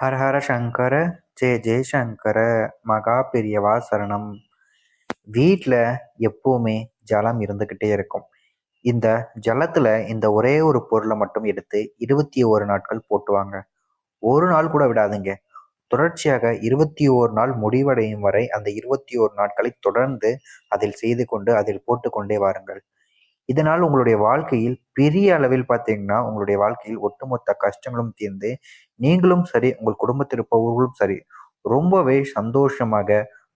ஹர ஹர சங்கர ஜெய ஜெயசங்கர மகா பெரியவா சரணம். வீட்டில் எப்போவுமே ஜலம் இருந்துக்கிட்டே இருக்கும். இந்த ஜலத்தில் இந்த ஒரே ஒரு பொருளை மட்டும் எடுத்து இருபத்தி ஓரு நாட்கள் போட்டுவாங்க. ஒரு நாள் கூட விடாதுங்க. தொடர்ச்சியாக இருபத்தி ஓரு நாள் முடிவடையும் வரை அந்த இருபத்தி ஓரு நாட்களை தொடர்ந்து அதில் செய்து கொண்டு அதில் போட்டுக்கொண்டே வாருங்கள். இதனால் உங்களுடைய வாழ்க்கையில் பெரிய அளவில் பார்த்தீங்கன்னா உங்களுடைய வாழ்க்கையில் ஒட்டுமொத்த கஷ்டங்களும் தீர்ந்து நீங்களும் சரி உங்கள் குடும்பத்தில் இருப்பவர்களும் சரி ரொம்பவே சந்தோஷமாக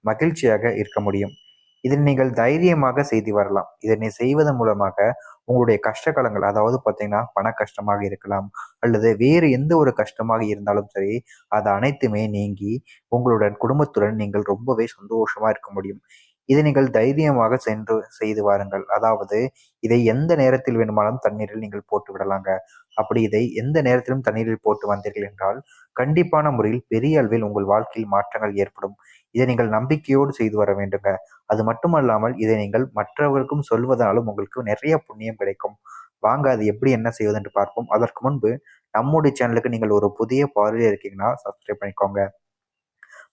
மகிழ்ச்சியாக இருக்க முடியும். இதில் நீங்கள் தைரியமாக செய்து வரலாம். இதனை செய்வதன் மூலமாக உங்களுடைய கஷ்ட காலங்கள் அதாவது பார்த்தீங்கன்னா பண கஷ்டமாக இருக்கலாம் அல்லது வேறு எந்த ஒரு கஷ்டமாக இருந்தாலும் சரி அது அனைத்துமே நீங்கி உங்களுடன் குடும்பத்துடன் நீங்கள் ரொம்பவே சந்தோஷமா இருக்க முடியும். இதை நீங்கள் தைரியமாக சென்று செய்து வாருங்கள். அதாவது இதை எந்த நேரத்தில் வேணுமானாலும் தண்ணீரில் நீங்கள் போட்டு விடலாங்க. அப்படி இதை எந்த நேரத்திலும் தண்ணீரில் போட்டு வந்தீர்கள் என்றால் கண்டிப்பான முறையில் பெரிய அளவில் உங்கள் வாழ்க்கையில் மாற்றங்கள் ஏற்படும். இதை நீங்கள் நம்பிக்கையோடு செய்து வர வேண்டுங்க. அது மட்டுமல்லாமல் இதை நீங்கள் மற்றவர்களுக்கும் சொல்வதனாலும் உங்களுக்கு நிறைய புண்ணியம் கிடைக்கும். வாங்க அது எப்படி என்ன செய்வது என்று பார்ப்போம். அதற்கு முன்பு நம்முடைய சேனலுக்கு நீங்கள் ஒரு புதிய பார்வையில் இருக்கீங்கன்னா சப்ஸ்கிரைப் பண்ணிக்கோங்க.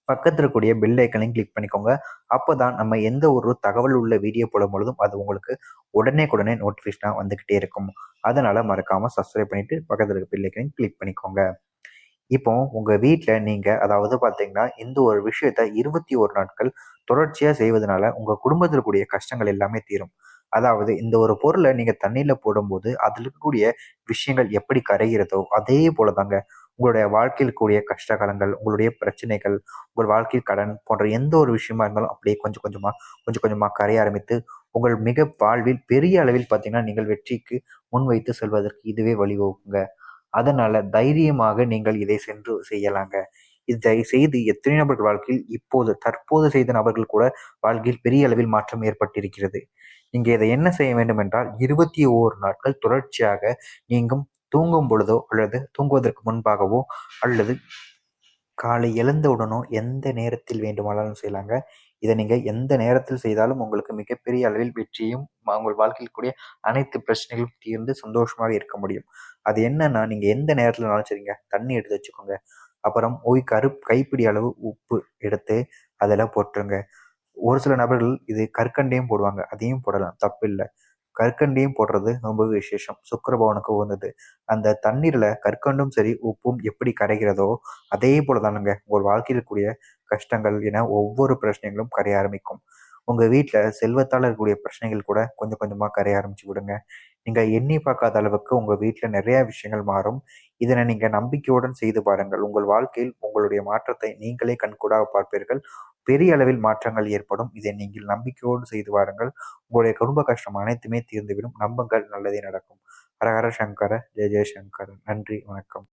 பக்கத்தில் இருக்கக்கூடிய பெல் ஐக்கனையும் கிளிக் பண்ணிக்கோங்க. அப்போ தான் நம்ம எந்த ஒரு தகவல் உள்ள வீடியோ போடும் பொழுதும் அது உங்களுக்கு உடனே உடனே நோட்டிஃபிகேஷனாக வந்துக்கிட்டே இருக்கும். அதனால் மறக்காமல் சப்ஸ்கிரைப் பண்ணிவிட்டு பக்கத்தில் இருக்க பெல் ஐக்கனையும் கிளிக் பண்ணிக்கோங்க. இப்போ உங்கள் வீட்டில் நீங்கள் அதாவது பார்த்தீங்கன்னா இந்த ஒரு விஷயத்த இருபத்தி ஒரு நாட்கள் தொடர்ச்சியாக செய்வதனால உங்கள் குடும்பத்தில் கூடிய கஷ்டங்கள் எல்லாமே தீரும். அதாவது இந்த ஒரு பொருளை நீங்கள் தண்ணியில் போடும்போது அதில் இருக்கக்கூடிய விஷயங்கள் எப்படி கரைகிறதோ அதே போல தாங்க உங்களுடைய வாழ்க்கையில் கூடிய கஷ்டகாலங்கள் உங்களுடைய பிரச்சனைகள் உங்கள் வாழ்க்கையில் கடன் போன்ற எந்த ஒரு விஷயமா இருந்தாலும் அப்படியே கொஞ்சம் கொஞ்சமாக கொஞ்சம் கொஞ்சமாக கரைய ஆரம்பித்து உங்கள் மிக வாழ்வில் பெரிய அளவில் பார்த்தீங்கன்னா நீங்கள் வெற்றிக்கு முன்வைத்து செல்வதற்கு இதுவே வழிவகுக்குங்க. அதனால தைரியமாக நீங்கள் இதை சென்று செய்யலாங்க. இதை செய்து எத்தனை நபர்கள் வாழ்க்கையில் இப்போது தற்போது செய்த நபர்கள் கூட வாழ்க்கையில் பெரிய அளவில் மாற்றம் ஏற்பட்டிருக்கிறது. நீங்க இதை என்ன செய்ய வேண்டும் என்றால் இருபத்தி ஓரு நாட்கள் தொடர்ச்சியாக நீங்கும் தூங்கும் பொழுதோ அல்லது தூங்குவதற்கு முன்பாகவோ அல்லது காலை எழுந்தவுடனோ எந்த நேரத்தில் வேண்டுமானாலும் செய்யலாங்க. இதை நீங்கள் எந்த நேரத்தில் செய்தாலும் உங்களுக்கு மிகப்பெரிய அளவில் வெற்றியும் உங்கள் வாழ்க்கையில் கூடிய அனைத்து பிரச்சனைகளும் தீர்ந்து சந்தோஷமாக இருக்க முடியும். அது என்னன்னா நீங்கள் எந்த நேரத்தில் சரிங்க தண்ணி எடுத்து வச்சுக்கோங்க. அப்புறம் ஓய் கரு கைப்பிடி அளவு உப்பு எடுத்து அதில் போட்டுருங்க. ஒரு சில நபர்கள் இது கற்கண்டையும் போடுவாங்க. அதையும் போடலாம். தப்பு இல்லை கற்கண்டையும் போடுறது ரொம்ப விசேஷம். சுக்கரபவனுக்கு உகந்தது. அந்த தண்ணீரில் கற்கண்டும் சரி உப்பும் எப்படி கரைகிறதோ அதே போல தானுங்க உங்கள் வாழ்க்கையில் கூடிய கஷ்டங்கள் என ஒவ்வொரு பிரச்சனைகளும் கரைய ஆரம்பிக்கும். உங்கள் வீட்டில் செல்வத்தால் இருக்கக்கூடிய பிரச்சனைகள் கூட கொஞ்சம் கொஞ்சமாக கரைய ஆரம்பிச்சு விடுங்க. நீங்கள் எண்ணி பார்க்காத அளவுக்கு உங்கள் வீட்டில் நிறையா விஷயங்கள் மாறும். இதனை நீங்கள் நம்பிக்கையுடன் செய்து பாருங்கள். உங்கள் வாழ்க்கையில் உங்களுடைய மாற்றத்தை நீங்களே கண்கூடாக பார்ப்பீர்கள். பெரிய அளவில் மாற்றங்கள் ஏற்படும். இதை நீங்கள் நம்பிக்கையோடு செய்து வாருங்கள். உங்களுடைய குடும்ப கஷ்டம் அனைத்துமே தீர்ந்துவிடும். நம்புங்கள். நல்லதே நடக்கும். ஹரஹர சங்கர. ஜெய ஜெயசங்கர நன்றி. வணக்கம்.